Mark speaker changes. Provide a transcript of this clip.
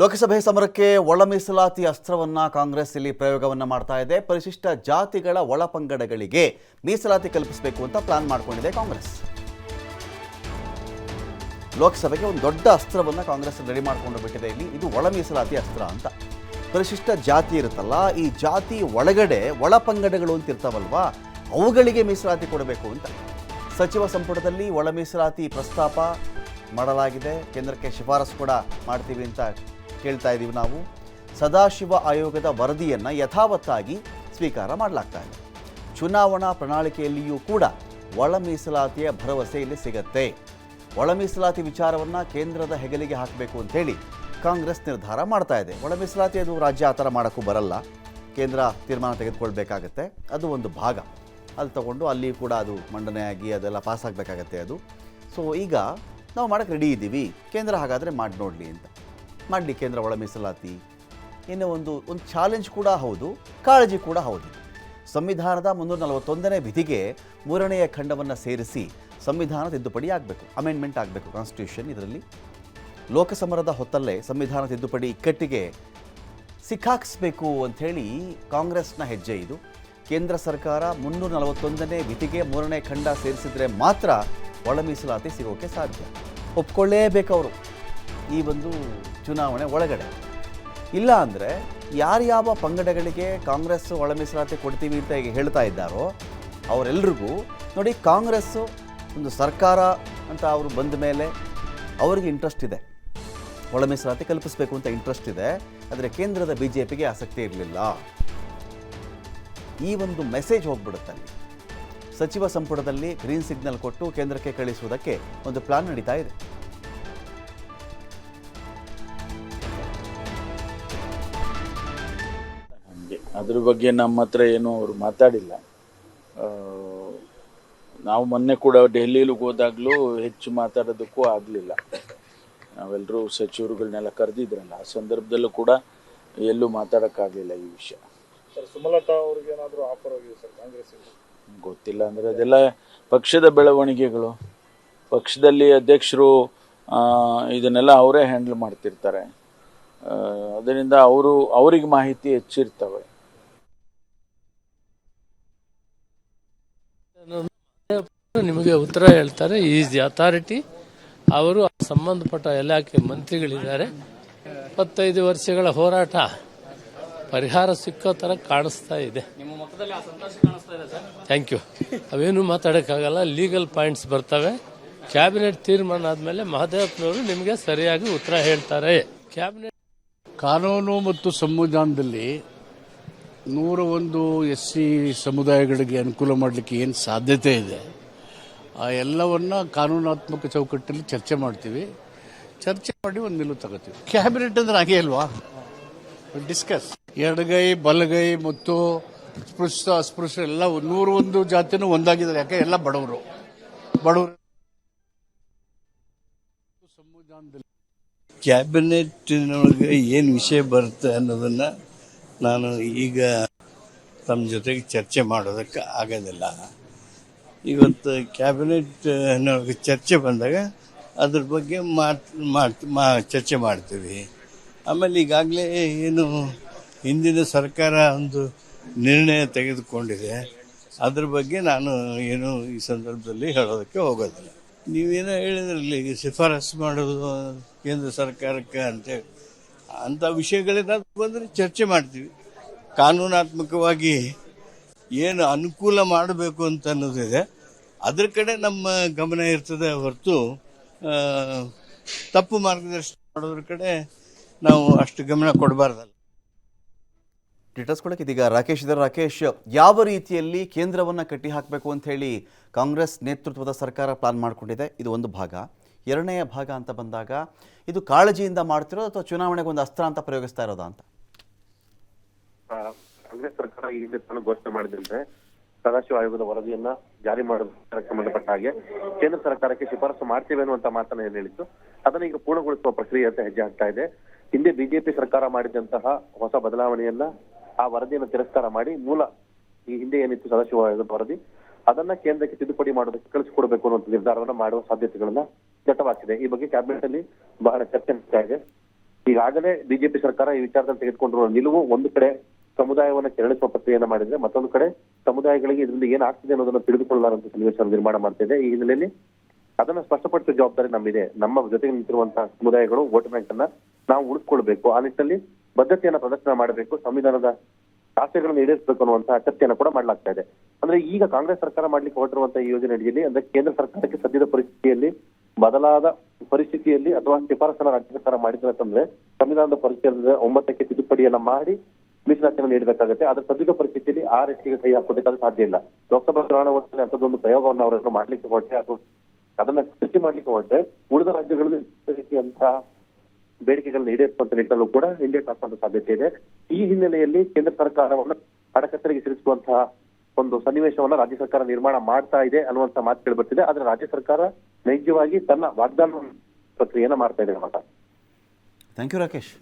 Speaker 1: ಲೋಕಸಭೆ ಸಮರಕ್ಕೆ ಒಳ ಮೀಸಲಾತಿ ಅಸ್ತ್ರವನ್ನ ಕಾಂಗ್ರೆಸ್ ಇಲ್ಲಿ ಪ್ರಯೋಗವನ್ನ ಮಾಡ್ತಾ ಇದೆ. ಪರಿಶಿಷ್ಟ ಜಾತಿಗಳ ಒಳಪಂಗಡಗಳಿಗೆ ಮೀಸಲಾತಿ ಕಲ್ಪಿಸಬೇಕು ಅಂತ ಪ್ಲಾನ್ ಮಾಡ್ಕೊಂಡಿದೆ ಕಾಂಗ್ರೆಸ್. ಲೋಕಸಭೆಗೆ ಒಂದು ದೊಡ್ಡ ಅಸ್ತ್ರವನ್ನ ಕಾಂಗ್ರೆಸ್ ರೆಡಿ ಮಾಡಿಕೊಂಡು ಬಿಟ್ಟಿದೆ ಇಲ್ಲಿ. ಇದು ಒಳ ಮೀಸಲಾತಿ ಅಸ್ತ್ರ ಅಂತ. ಪರಿಶಿಷ್ಟ ಜಾತಿ ಇರುತ್ತಲ್ಲ, ಈ ಜಾತಿ ಒಳಗಡೆ ಒಳಪಂಗಡಗಳು ಅಂತ ಇರ್ತಾವಲ್ವಾ, ಅವುಗಳಿಗೆ ಮೀಸಲಾತಿ ಕೊಡಬೇಕು ಅಂತ. ಸಚಿವ ಸಂಪುಟದಲ್ಲಿ ಒಳ ಮೀಸಲಾತಿ ಪ್ರಸ್ತಾಪ ಮಾಡಲಾಗಿದೆ. ಕೇಂದ್ರಕ್ಕೆ ಶಿಫಾರಸು ಕೂಡ ಮಾಡ್ತೀವಿ ಅಂತ ಕೇಳ್ತಾ ಇದ್ದೀವಿ ನಾವು. ಸದಾಶಿವ ಆಯೋಗದ ವರದಿಯನ್ನು ಯಥಾವತ್ತಾಗಿ ಸ್ವೀಕಾರ ಮಾಡಲಾಗ್ತಾ ಇದೆ. ಚುನಾವಣಾ ಪ್ರಣಾಳಿಕೆಯಲ್ಲಿಯೂ ಕೂಡ ಒಳ ಮೀಸಲಾತಿಯ ಭರವಸೆ ಇಲ್ಲಿ ಸಿಗತ್ತೆ. ಒಳ ವಿಚಾರವನ್ನು ಕೇಂದ್ರದ ಹೆಗಲಿಗೆ ಹಾಕಬೇಕು ಅಂತೇಳಿ ಕಾಂಗ್ರೆಸ್ ನಿರ್ಧಾರ ಮಾಡ್ತಾ ಇದೆ. ಒಳ ಅದು ರಾಜ್ಯ ಆ ಥರ ಮಾಡೋಕ್ಕೂ ಬರಲ್ಲ. ಕೇಂದ್ರ ತೀರ್ಮಾನ ತೆಗೆದುಕೊಳ್ಬೇಕಾಗತ್ತೆ. ಅದು ಒಂದು ಭಾಗ. ಅಲ್ಲಿ ತಗೊಂಡು ಅಲ್ಲಿ ಕೂಡ ಅದು ಮಂಡನೆಯಾಗಿ ಅದೆಲ್ಲ ಪಾಸ್ ಆಗಬೇಕಾಗತ್ತೆ ಅದು. ಸೊ ಈಗ ನಾವು ಮಾಡೋಕ್ಕೆ ರೆಡಿ ಇದ್ದೀವಿ ಕೇಂದ್ರ ಹಾಗಾದರೆ ಮಾಡಿ ನೋಡಲಿ ಅಂತ. ಮಾಡಲಿ ಕೇಂದ್ರ ಒಳ ಮೀಸಲಾತಿ. ಇನ್ನು ಒಂದು ಒಂದು ಚಾಲೆಂಜ್ ಕೂಡ ಹೌದು, ಕಾಳಜಿ ಕೂಡ ಹೌದು. ಸಂವಿಧಾನದ ಮುನ್ನೂರ ನಲವತ್ತೊಂದನೇ ವಿಧಿಗೆ ಮೂರನೆಯ ಖಂಡವನ್ನು ಸೇರಿಸಿ ಸಂವಿಧಾನ ತಿದ್ದುಪಡಿ ಆಗಬೇಕು ಅಮೆಂಡ್ಮೆಂಟ್ ಆಗಬೇಕು ಕಾನ್ಸ್ಟಿಟ್ಯೂಷನ್ ಇದರಲ್ಲಿ. ಲೋಕಸಮರದ ಹೊತ್ತಲ್ಲೇ ಸಂವಿಧಾನ ತಿದ್ದುಪಡಿ ಇಕ್ಕಟ್ಟಿಗೆ ಸಿಕ್ಕಾಕಿಸ್ಬೇಕು ಅಂಥೇಳಿ ಕಾಂಗ್ರೆಸ್ನ ಹೆಜ್ಜೆ ಇದು. ಕೇಂದ್ರ ಸರ್ಕಾರ ಮುನ್ನೂರ ನಲವತ್ತೊಂದನೇ ವಿಧಿಗೆ ಮೂರನೇ ಖಂಡ ಸೇರಿಸಿದ್ರೆ ಮಾತ್ರ ಒಳ ಮೀಸಲಾತಿ ಸಿಗೋಕ್ಕೆ ಸಾಧ್ಯ. ಒಪ್ಕೊಳ್ಳೇಬೇಕು ಅವರು. ಈ ಒಂದು ಚುನಾವಣೆ ಒಳಗಡೆ. ಇಲ್ಲ ಅಂದರೆ ಯಾರ್ಯಾವ ಪಂಗಡಗಳಿಗೆ ಕಾಂಗ್ರೆಸ್ ಒಳ ಮೀಸಲಾತಿ ಕೊಡ್ತೀವಿ ಅಂತ ಈಗ ಹೇಳ್ತಾ ಇದ್ದಾರೋ ಅವರೆಲ್ರಿಗೂ ನೋಡಿ ಕಾಂಗ್ರೆಸ್ಸು ಒಂದು ಸರ್ಕಾರ ಅಂತ ಅವರು ಬಂದ ಮೇಲೆ ಅವರಿಗೆ ಇಂಟ್ರೆಸ್ಟ್ ಇದೆ. ಒಳ ಮೀಸಲಾತಿ ಕಲ್ಪಿಸಬೇಕು ಅಂತ ಇಂಟ್ರೆಸ್ಟ್ ಇದೆ, ಆದರೆ ಕೇಂದ್ರದ ಬಿ ಜೆ ಪಿಗೆ ಆಸಕ್ತಿ ಇರಲಿಲ್ಲ. ಈ ಒಂದು ಮೆಸೇಜ್ ಹೋಗ್ಬಿಡುತ್ತೆ ಅಲ್ಲಿ. ಸಚಿವ ಸಂಪುಟದಲ್ಲಿ ಗ್ರೀನ್ ಸಿಗ್ನಲ್ ಕೊಟ್ಟು ಕೇಂದ್ರಕ್ಕೆ ಕಳಿಸುವುದಕ್ಕೆ ಒಂದು ಪ್ಲಾನ್ ನಡೀತಾ ಇದೆ.
Speaker 2: ಅದ್ರ ಬಗ್ಗೆ ನಮ್ಮ ಹತ್ರ ಏನು ಅವರು ಮಾತಾಡಿಲ್ಲ. ನಾವು ಮೊನ್ನೆ ಕೂಡ ಡೆಲ್ಲಿಲಿ ಹೋದಾಗಲೂ ಹೆಚ್ಚು ಮಾತಾಡೋದಕ್ಕೂ ಆಗಲಿಲ್ಲ. ನಾವೆಲ್ಲರೂ ಸಚಿವರುಗಳನ್ನೆಲ್ಲ ಕರೆದಿದ್ರಲ್ಲ ಆ ಸಂದರ್ಭದಲ್ಲೂ ಕೂಡ ಎಲ್ಲೂ ಮಾತಾಡೋಕ್ಕಾಗಲಿಲ್ಲ ಈ ವಿಷಯ.
Speaker 3: ಸುಮಲತಾ ಅವ್ರಿಗೆ ಏನಾದರೂ ಆಫರ್ ಆಗಿದೆ ಸರ್ ಕಾಂಗ್ರೆಸ್
Speaker 2: ಗೊತ್ತಿಲ್ಲ ಅಂದರೆ ಅದೆಲ್ಲ ಪಕ್ಷದ ಬೆಳವಣಿಗೆಗಳು. ಪಕ್ಷದಲ್ಲಿ ಅಧ್ಯಕ್ಷರು ಇದನ್ನೆಲ್ಲ ಅವರೇ ಹ್ಯಾಂಡಲ್ ಮಾಡ್ತಿರ್ತಾರೆ. ಅದರಿಂದ ಅವರು ಅವರಿಗೆ ಮಾಹಿತಿ ಹೆಚ್ಚಿರ್ತವೆ.
Speaker 4: ನಿಮಗೆ ಉತ್ತರ ಹೇಳ್ತಾರೆ ಈಸ್. ದಿ ಅಥಾರಿಟಿ ಅವರು ಸಂಬಂಧಪಟ್ಟ ಇಲಾಖೆ ಮಂತ್ರಿಗಳಿದ್ದಾರೆ. ಇಪ್ಪತ್ತೈದು ವರ್ಷಗಳ ಹೋರಾಟ ಪರಿಹಾರ ಸಿಕ್ಕೋ ಥರ ಕಾಣಿಸ್ತಾ ಇದೆ. ಥ್ಯಾಂಕ್ ಯು ಅವೇನು ಮಾತಾಡೋಕ್ಕಾಗಲ್ಲ ಲೀಗಲ್ ಪಾಯಿಂಟ್ಸ್ ಬರ್ತವೆ. ಕ್ಯಾಬಿನೆಟ್ ತೀರ್ಮಾನ ಆದಮೇಲೆ ಮಹದೇವಪ್ಪನವರು ನಿಮಗೆ ಸರಿಯಾಗಿ ಉತ್ತರ ಹೇಳ್ತಾರೆ. ಕ್ಯಾಬಿನೆಟ್
Speaker 5: ಕಾನೂನು ಮತ್ತು ಸಂವಿಧಾನದಲ್ಲಿ ನೂರ ಒಂದು ಎಸ್ ಸಿ ಸಮುದಾಯಗಳಿಗೆ ಅನುಕೂಲ ಮಾಡಲಿಕ್ಕೆ ಏನು ಸಾಧ್ಯತೆ ಇದೆ? ಆ ಎಲ್ಲವನ್ನ ಕಾನೂನಾತ್ಮಕ ಚೌಕಟ್ಟಲ್ಲಿ ಚರ್ಚೆ ಮಾಡ್ತೀವಿ. ಚರ್ಚೆ ಮಾಡಿ ಒಂದು ನಿಲುವು ತಗೋತೀವಿ. ಕ್ಯಾಬಿನೆಟ್ ಅಂದ್ರೆ ಹಾಗೆ ಅಲ್ವಾ? ಡಿಸ್ಕಸ್. ಎಡಗೈ, ಬಲಗೈ, ಮತ್ತು ಸ್ಪೃಶ್ಯ ಅಸ್ಪೃಶ್ಯ ಎಲ್ಲ ನೂರ ಒಂದು ಜಾತಿನೂ ಒಂದಾಗಿದ್ದಾರೆ. ಯಾಕೆ? ಎಲ್ಲ ಬಡವರು. ಬಡವರು. ಸಂವಿಧಾನದಲ್ಲಿ
Speaker 6: ಕ್ಯಾಬಿನೆಟ್ನೊಳಗೆ ಏನು ವಿಷಯ ಬರುತ್ತೆ ಅನ್ನೋದನ್ನ ನಾನು ಈಗ ತಮ್ಮ ಜೊತೆಗೆ ಚರ್ಚೆ ಮಾಡೋದಕ್ಕೆ ಆಗೋದಿಲ್ಲ. ಇವತ್ತು ಕ್ಯಾಬಿನೆಟ್ ಚರ್ಚೆ ಬಂದಾಗ ಅದ್ರ ಬಗ್ಗೆ ಮಾತು ಮಾಡ್ತಿ ಮಾ, ಚರ್ಚೆ ಮಾಡ್ತೀವಿ. ಆಮೇಲೆ ಈಗಾಗಲೇ ಏನು ಹಿಂದಿನ ಸರ್ಕಾರ ಒಂದು ನಿರ್ಣಯ ತೆಗೆದುಕೊಂಡಿದೆ. ಅದ್ರ ಬಗ್ಗೆ ನಾನು ಏನು ಈ ಸಂದರ್ಭದಲ್ಲಿ ಹೇಳೋದಕ್ಕೆ ಹೋಗೋದಿಲ್ಲ. ನೀವೇನೋ ಹೇಳಿದ್ರಲ್ಲಿ ಈಗ ಶಿಫಾರಸು ಮಾಡೋದು ಕೇಂದ್ರ ಸರ್ಕಾರಕ್ಕೆ ಅಂತೇಳಿ ಅಂಥ ವಿಷಯಗಳೇನಾದ್ರು ಬಂದರೆ ಚರ್ಚೆ ಮಾಡ್ತೀವಿ. ಕಾನೂನಾತ್ಮಕವಾಗಿ ಏನು ಅನುಕೂಲ ಮಾಡಬೇಕು ಅಂತ ಅನ್ನೋದಿದೆ. ಅದ್ರ ಕಡೆ ನಮ್ಮ ಗಮನ ಇರ್ತದೆ ಹೊರತು ತಪ್ಪು ಮಾರ್ಗದರ್ಶನ ಮಾಡೋದ್ರ ಕಡೆ ನಾವು ಅಷ್ಟು ಗಮನ ಕೊಡಬಾರ್ದಲ್ಲ.
Speaker 1: ಡೀಟೇಲ್ಸ್ ಕೊಡಕ್ಕೆ ಇದೀಗ ರಾಕೇಶ್ ಇದ್ದಾರೆ. ರಾಕೇಶ್ ಯಾವ ರೀತಿಯಲ್ಲಿ ಕೇಂದ್ರವನ್ನು ಕಟ್ಟಿ ಹಾಕಬೇಕು ಅಂತ ಹೇಳಿ ಕಾಂಗ್ರೆಸ್ ನೇತೃತ್ವದ ಸರ್ಕಾರ ಪ್ಲಾನ್ ಮಾಡಿಕೊಂಡಿದೆ? ಇದು ಒಂದು ಭಾಗ. ಎರಡನೆಯ ಭಾಗ ಅಂತ ಬಂದಾಗ ಇದು ಕಾಳಜಿಯಿಂದ ಮಾಡ್ತಿರೋದು ಅಥವಾ ಚುನಾವಣೆಗೆ ಒಂದು ಅಸ್ತ್ರ ಅಂತ ಪ್ರಯೋಗಿಸ್ತಾ ಇರೋದಾ ಅಂತ?
Speaker 7: ಆ, ಕಾಂಗ್ರೆಸ್ ಸರ್ಕಾರ ಈ ಹಿಂದೆ ತಾನು ಘೋಷಣೆ ಮಾಡಿದಂತೆ ಸದಾಶಿವ ಆಯೋಗದ ವರದಿಯನ್ನ ಜಾರಿ ಮಾಡೋದಕ್ಕೆ ಸಂಬಂಧಪಟ್ಟ ಹಾಗೆ ಕೇಂದ್ರ ಸರ್ಕಾರಕ್ಕೆ ಶಿಫಾರಸು ಮಾಡ್ತೇವೆ ಅನ್ನುವಂತ ಮಾತನ್ನ ಏನ್ ಹೇಳಿತ್ತು ಅದನ್ನ ಈಗ ಪೂರ್ಣಗೊಳಿಸುವ ಪ್ರಕ್ರಿಯೆ ಅಂತ ಹೆಜ್ಜೆ ಆಗ್ತಾ ಇದೆ. ಹಿಂದೆ ಬಿಜೆಪಿ ಸರ್ಕಾರ ಮಾಡಿದಂತಹ ಹೊಸ ಬದಲಾವಣೆಯನ್ನ ಆ ವರದಿಯನ್ನು ತಿರಸ್ಕಾರ ಮಾಡಿ ಮೂಲ ಈ ಹಿಂದೆ ಏನಿತ್ತು ಸದಾಶಿವ ಆಯೋಗದ ವರದಿ, ಅದನ್ನ ಕೇಂದ್ರಕ್ಕೆ ತಿದ್ದುಪಡಿ ಮಾಡೋದಕ್ಕೆ ಕಳಿಸಿಕೊಡ್ಬೇಕು ಅನ್ನುವಂಥ ನಿರ್ಧಾರವನ್ನ ಮಾಡುವ ಸಾಧ್ಯತೆಗಳನ್ನ ದಟ್ಟವಾಗ್ತಿದೆ ಈ ಬಗ್ಗೆ ಕ್ಯಾಬಿನೆಟ್ ಅಲ್ಲಿ ಬಹಳ ಚರ್ಚೆ ನಡೀತಾ ಇದೆ. ಈಗಾಗಲೇ ಬಿಜೆಪಿ ಸರ್ಕಾರ ಈ ವಿಚಾರದಲ್ಲಿ ತೆಗೆದುಕೊಂಡಿರುವ ನಿಲುವು ಒಂದು ಕಡೆ ಸಮುದಾಯವನ್ನ ಕೆರಳಿಸುವ ಪ್ರಕ್ರಿಯೆಯನ್ನ ಮಾಡಿದ್ರೆ ಮತ್ತೊಂದು ಕಡೆ ಸಮುದಾಯಗಳಿಗೆ ಇದರಿಂದ ಏನಾಗ್ತಿದೆ ಅನ್ನೋದನ್ನ ತಿಳಿದುಕೊಳ್ಳಲಾರಂತ ಸನ್ನಿವೇಶ ನಿರ್ಮಾಣ ಮಾಡ್ತಿದೆ ಈ ಹಿನ್ನೆಲೆಯಲ್ಲಿ ಅದನ್ನ ಸ್ಪಷ್ಟಪಡಿಸುವ ಜವಾಬ್ದಾರಿ ನಮ್ಮಿದೆ. ನಮ್ಮ ಜೊತೆಗೆ ನಿಂತಿರುವಂತಹ ಸಮುದಾಯಗಳು ವೋಟ್ ಬ್ಯಾಂಕ್ ಅನ್ನ ನಾವು ಉಳಿಸ್ಕೊಳ್ಬೇಕು. ಆ ನಿಟ್ಟಿನಲ್ಲಿ ಬದ್ಧತೆಯನ್ನ ಪ್ರದರ್ಶನ ಮಾಡಬೇಕು, ಸಂವಿಧಾನದ ಆಸೆಗಳನ್ನು ಈಡೇರಿಸಬೇಕು ಅನ್ನುವಂತಹ ಅಗತ್ಯನ ಕೂಡ ಮಾಡಲಾಗ್ತಾ ಇದೆ. ಅಂದ್ರೆ ಈಗ ಕಾಂಗ್ರೆಸ್ ಸರ್ಕಾರ ಮಾಡ್ಲಿಕ್ಕೆ ಹೊರಟಿರುವಂತಹ ಈ ಯೋಜನೆ ಅಡಿಯಲ್ಲಿ, ಅಂದ್ರೆ ಕೇಂದ್ರ ಸರ್ಕಾರಕ್ಕೆ ಸದ್ಯದ ಪರಿಸ್ಥಿತಿಯಲ್ಲಿ ಬದಲಾದ ಪರಿಸ್ಥಿತಿಯಲ್ಲಿ ಅಥವಾ ಶಿಫಾರಸನ್ನ ರಾಜ್ಯ ಸರ್ಕಾರ ಮಾಡಿದ್ರೆ ಅಂತಂದ್ರೆ, ಸಂವಿಧಾನದ ಪರಿಚಯದ ಒಂಬತ್ತಕ್ಕೆ ತಿದ್ದುಪಡಿಯನ್ನ ಮಾಡಿ ಮೀಸಲಾತಿಯನ್ನು ನೀಡಬೇಕಾಗುತ್ತೆ. ಆದ್ರೆ ಸದ್ಯದ ಪರಿಸ್ಥಿತಿಯಲ್ಲಿ ಆ ರೀತಿಗೆ ಕೈ ಹಾಕೋದಕ್ಕಾದ್ರೆ ಸಾಧ್ಯ ಇಲ್ಲ. ಲೋಕಸಭಾ ಚುನಾವಣೆ ಅಂತದೊಂದು ಪ್ರಯೋಗವನ್ನು ಅವರನ್ನು ಮಾಡ್ಲಿಕ್ಕೆ ಹೊರಟೆ. ಅದು ಅದನ್ನ ಸೃಷ್ಟಿ ಮಾಡ್ಲಿಕ್ಕೆ ಹೊರಟೆ. ಉಳಿದ ರಾಜ್ಯಗಳಲ್ಲಿ ರೀತಿಯಂತಹ ಬೇಡಿಕೆಗಳನ್ನ ಈಡೇರಿಸುವಂತ ನಿಟ್ಟಿನಲ್ಲೂ ಕೂಡ ಇಂಡಿಯಾ ಹಾಕುವಂತ ಸಾಧ್ಯತೆ ಇದೆ. ಈ ಹಿನ್ನೆಲೆಯಲ್ಲಿ ಕೇಂದ್ರ ಸರ್ಕಾರವನ್ನು ಅಡಕತ್ತರಿಗೆ ಸಿರಿಸುವಂತಹ ಒಂದು ಸನ್ನಿವೇಶವನ್ನ ರಾಜ್ಯ ಸರ್ಕಾರ ನಿರ್ಮಾಣ ಮಾಡ್ತಾ ಇದೆ ಅನ್ನುವಂತ ಮಾತು ಕೇಳಿಬರ್ತಿದೆ. ಆದ್ರೆ ರಾಜ್ಯ ಸರ್ಕಾರ ನೈಜವಾಗಿ ತನ್ನ ವಾಗ್ದಾನ ಪ್ರಕ್ರಿಯೆಯನ್ನ ಮಾಡ್ತಾ ಇದೆ ಮಾತಾ
Speaker 1: ಥ್ಯಾಂಕ್ ಯು ರಾಕೇಶ್